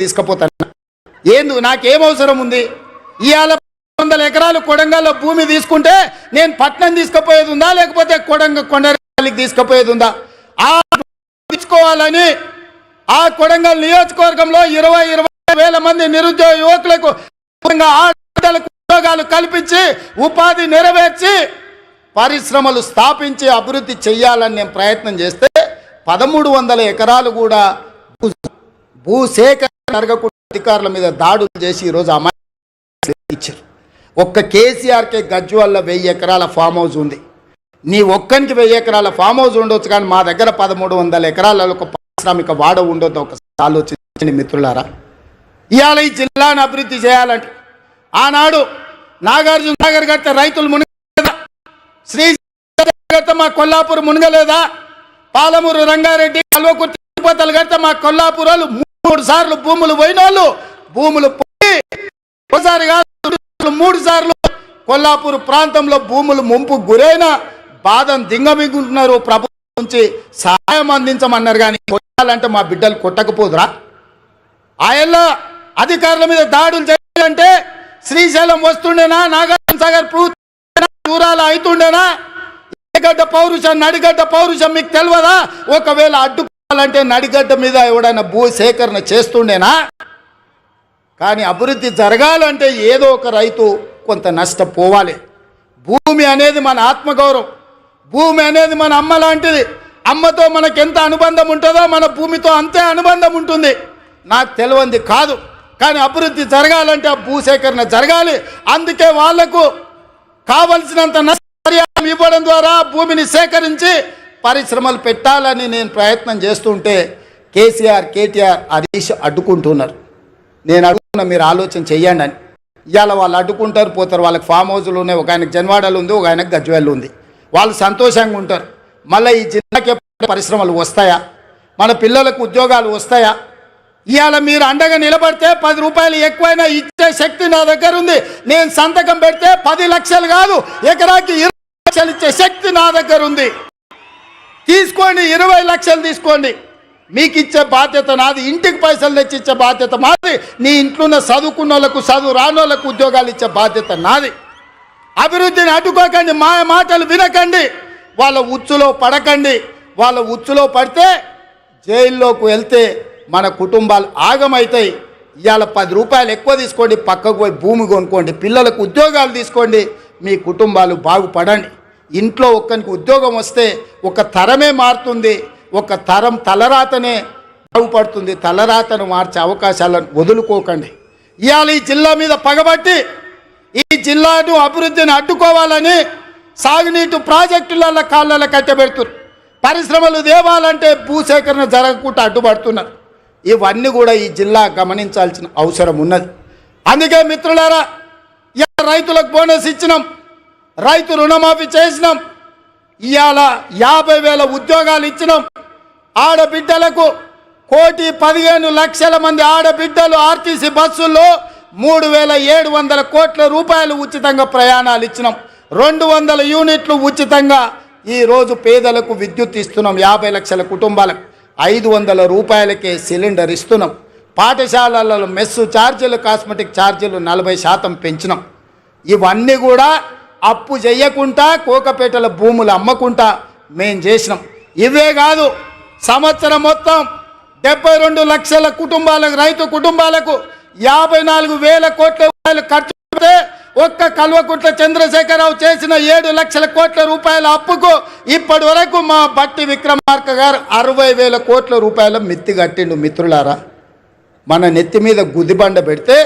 తీసుకుపోతాను. ఏందు నాకేం అవసరం ఉంది? ఇవాళ వందల ఎకరాలు కొడంగల్లో భూమి తీసుకుంటే నేను పట్నం తీసుకుపోయేది ఉందా? లేకపోతే కొడంగ కొండకి తీసుకుపోయేది ఉందా? ఆ తీసుకోవాలని ఆ కొడంగల్ నియోజకవర్గంలో ఇరవై ఇరవై వేల మంది నిరుద్యోగ యువకులకు ఉద్యోగాలు కల్పించి ఉపాధి నెరవేర్చి పరిశ్రమలు స్థాపించి అభివృద్ధి చెయ్యాలని నేను ప్రయత్నం చేస్తే పదమూడు వందల ఎకరాలు కూడా భూసేకర భూసేకరణ జరగకుండా అధికారుల మీద దాడులు చేసి ఈరోజు అమాయకులు ఇచ్చారు. ఒక్క కేసీఆర్కే గజ్వల్ల వెయ్యి ఎకరాల ఫామ్ హౌస్ ఉంది. నీ ఒక్కనికి వెయ్యి ఎకరాల ఫామ్ హౌస్ ఉండొచ్చు కానీ మా దగ్గర పదమూడు వందల ఎకరాల ఒక పారిశ్రామిక వాడ ఉండొద్దు ఒకసారి ఆలోచించండి మిత్రులారా. ఇవాళ ఈ జిల్లాను అభివృద్ధి చేయాలంటే ఆనాడు నాగార్జున సాగర్ కడితే రైతులు మునిగలేదా? శ్రీ మా కొల్లాపూర్ మునగలేదా? పాలమూరు రంగారెడ్డి కల్వకుర్తి తిరుపతలు కడితే మా కొల్లాపూర్ వాళ్ళు మూడు సార్లు భూములు పోయిన వాళ్ళు భూములు పోయి ఒకసారి కాదు మూడు సార్లు కొల్లాపూర్ ప్రాంతంలో భూములు ముంపు గురైన బాధను దింగమిగుంటున్నారు. ప్రభుత్వం నుంచి సహాయం అందించమన్నారు కానీ కొట్టాలంటే మా బిడ్డలు కొట్టకపోదురా. ఆయల్లో అధికారుల మీద దాడులు చేయాలంటే శ్రీశైలం వస్తుండేనా నాగార్జున సాగర్ దూరాలు అవుతుండేనా నడిగడ్డ పౌరుషం నడిగడ్డ పౌరుషం మీకు తెలియదా? ఒకవేళ అడ్డు అంటే నడిగడ్డ మీద ఎవడైనా భూ సేకరణ చేస్తుండేనా? కానీ అభివృద్ధి జరగాలంటే ఏదో ఒక రైతు కొంత నష్టపోవాలి. భూమి అనేది మన ఆత్మగౌరవం. భూమి అనేది మన అమ్మ లాంటిది. అమ్మతో మనకు ఎంత అనుబంధం ఉంటుందో మన భూమితో అంతే అనుబంధం ఉంటుంది. నాకు తెలియంది కాదు. కానీ అభివృద్ధి జరగాలంటే ఆ భూసేకరణ జరగాలి. అందుకే వాళ్ళకు కావలసినంత నష్టపరిహారం ఇవ్వడం ద్వారా భూమిని సేకరించి పరిశ్రమలు పెట్టాలని నేను ప్రయత్నం చేస్తుంటే కేసీఆర్ కేటీఆర్ హరీష్ అడ్డుకుంటున్నారు. నేను అడుగుతున్నా మీరు ఆలోచన చేయండి అని. ఇవాళ వాళ్ళు అడ్డుకుంటారు పోతారు. వాళ్ళకి ఫామ్ హౌస్లు ఉన్నాయి. ఒక ఆయనకు జన్వాడలు ఉంది ఒక ఆయనకు గజ్వేళ్ళు ఉంది. వాళ్ళు సంతోషంగా ఉంటారు. మళ్ళీ ఈ జిల్లాకి పరిశ్రమలు వస్తాయా? మన పిల్లలకు ఉద్యోగాలు వస్తాయా? ఇవాళ మీరు అండగా నిలబడితే పది రూపాయలు ఎక్కువైనా ఇచ్చే శక్తి నా దగ్గర ఉంది. నేను సంతకం పెడితే పది లక్షలు కాదు ఎకరాకి ఇరవై లక్షలు ఇచ్చే శక్తి నా దగ్గర ఉంది. తీసుకోండి ఇరవై లక్షలు తీసుకోండి. మీకు ఇచ్చే బాధ్యత నాది ఇంటికి పైసలు తెచ్చి ఇచ్చే బాధ్యత మాది నీ ఇంట్లో ఉన్న చదువుకున్న వాళ్ళకు చదువు రానోళ్ళకు ఉద్యోగాలు ఇచ్చే బాధ్యత నాది. అభివృద్ధిని అడ్డుకోకండి మా మాటలు వినకండి వాళ్ళ ఉచ్చులో పడకండి. వాళ్ళ ఉచ్చులో పడితే జైల్లోకి వెళ్తే మన కుటుంబాలు ఆగమవుతాయి ఇవాళ పది రూపాయలు ఎక్కువ తీసుకోండి పక్కకు పోయి భూమి కొనుక్కోండి పిల్లలకు ఉద్యోగాలు తీసుకోండి మీ కుటుంబాలు బాగుపడండి. ఇంట్లో ఒక్కరికి ఉద్యోగం వస్తే ఒక తరమే మారుతుంది ఒక తరం తలరాతనే బాగుపడుతుంది. తలరాతను మార్చే అవకాశాలను వదులుకోకండి. ఇవాళ ఈ జిల్లా మీద పగబట్టి ఈ జిల్లాను అభివృద్ధిని అడ్డుకోవాలని సాగునీటి ప్రాజెక్టుల కాళ్ళ కట్టబెడుతున్నారు. పరిశ్రమలు దేవాలంటే భూసేకరణ జరగకుండా అడ్డుపడుతున్నారు. ఇవన్నీ కూడా ఈ జిల్లా గమనించాల్సిన అవసరం ఉన్నది. అందుకే మిత్రులారా ఇవాళ రైతులకు బోనస్ ఇచ్చినాం. రైతు రుణమాఫీ చేసినాం. ఇవాళ యాభై వేల ఉద్యోగాలు ఇచ్చినాం. ఆడబిడ్డలకు కోటి పదిహేను లక్షల మంది ఆడబిడ్డలు ఆర్టీసీ బస్సుల్లో మూడు వేల ఏడు వందల కోట్ల రూపాయలు ఉచితంగా ప్రయాణాలు ఇచ్చినాం. రెండు వందల యూనిట్లు ఉచితంగా ఈరోజు పేదలకు విద్యుత్ ఇస్తున్నాం యాభై లక్షల కుటుంబాలకు. ఐదు వందల రూపాయలకే సిలిండర్ ఇస్తున్నాం. పాఠశాలలలో మెస్సు ఛార్జీలు కాస్మెటిక్ ఛార్జీలు నలభై శాతం పెంచినాం. ఇవన్నీ కూడా అప్పు చేయకుండా కోకపేటల భూములు అమ్మకుండా మేం చేసినాం. ఇవే కాదు సంవత్సరం మొత్తం డెబ్బై రెండు లక్షల కుటుంబాలకు రైతు కుటుంబాలకు యాభై నాలుగు వేల కోట్ల రూపాయలు ఖర్చు పెడితే ఒక్క కల్వకుంట్ల చంద్రశేఖరరావు చేసిన ఏడు లక్షల కోట్ల రూపాయల అప్పుకు ఇప్పటి వరకు మా బట్టి విక్రమార్క గారు అరవై వేల కోట్ల రూపాయల మిత్తి కట్టిండు మిత్రులారా. మన నెత్తి మీద గుదిబండ పెడితే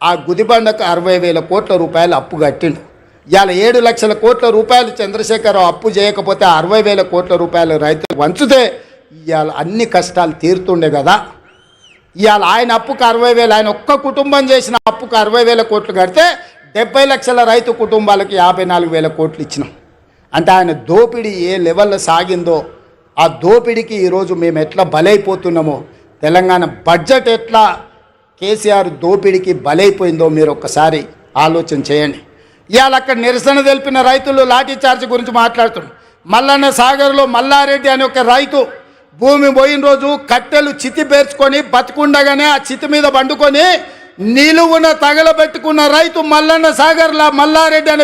ఆ గుదిబండకు అరవై వేల కోట్ల రూపాయలు అప్పు కట్టిండు. ఇవాళ ఏడు లక్షల కోట్ల రూపాయలు చంద్రశేఖరరావు అప్పు చేయకపోతే అరవై వేల కోట్ల రూపాయలు రైతులు వంచితే ఇవాళ అన్ని కష్టాలు తీరుతుండే కదా. ఇవాళ ఆయన అప్పుకు అరవై వేలు ఆయన ఒక్క కుటుంబం చేసిన అప్పుకు అరవై వేల కోట్లు కడితే డెబ్బై లక్షల రైతు కుటుంబాలకు యాభై నాలుగు వేల కోట్లు ఇచ్చినాం. అంటే ఆయన దోపిడీ ఏ లెవెల్లో సాగిందో ఆ దోపిడీకి ఈరోజు మేము ఎట్లా బలైపోతున్నామో తెలంగాణ బడ్జెట్ ఎట్లా కేసీఆర్ దోపిడీకి బలైపోయిందో మీరు ఒక్కసారి ఆలోచన చేయండి. ఇవాళ అక్కడ నిరసన తెలిపిన రైతులు లాఠీ చార్జ్ గురించి మాట్లాడుతున్నారు. మల్లన్న సాగర్లో మల్లారెడ్డి అనే ఒక రైతు భూమి పోయిన రోజు కట్టెలు చితి పేర్చుకొని బతుకుండగానే ఆ చితి మీద పండుకొని నిలువున తగలబెట్టుకున్న రైతు మల్లన్న సాగర్లా మల్లారెడ్డి అనే